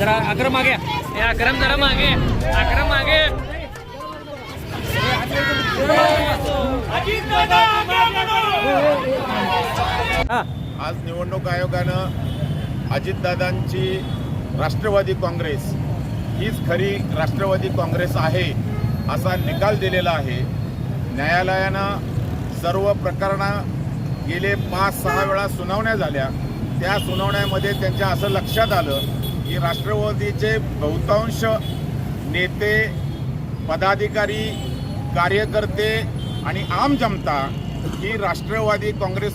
मागे. हे जरा मागे. अकरम मागे. आज निवडणूक आयोगानं अजितदादांची राष्ट्रवादी काँग्रेस हीच खरी राष्ट्रवादी काँग्रेस आहे असा निकाल दिलेला आहे. न्यायालयानं सर्व प्रकरणं गेले पाच सहा वेळा सुनावण्या झाल्या. त्या सुनावण्यामध्ये त्यांच्या असं लक्षात आलं की राष्ट्रवादीचे बहुतांश नेते पदाधिकारी कार्यकर्ते आणि आम जनता ही राष्ट्रवादी काँग्रेस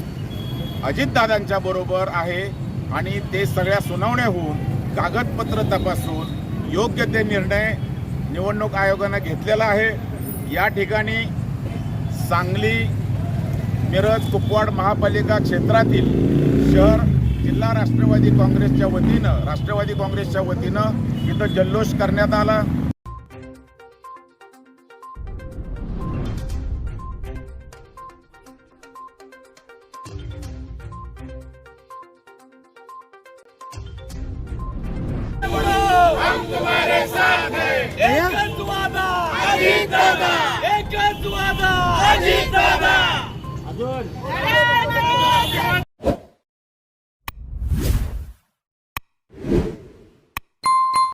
अजितदादांच्या बरोबर आहे आणि ते सगळ्या सुनावण्या होऊन कागदपत्र तपासून योग्य ते निर्णय निवडणूक आयोगानं घेतलेला आहे. या ठिकाणी सांगली मिरज कुपवाड महापालिका क्षेत्रातील शहर जिल्हा राष्ट्रवादी काँग्रेसच्या वतीनं राष्ट्रवादी काँग्रेसच्या वतीनं इथं जल्लोष करण्यात आला. अजून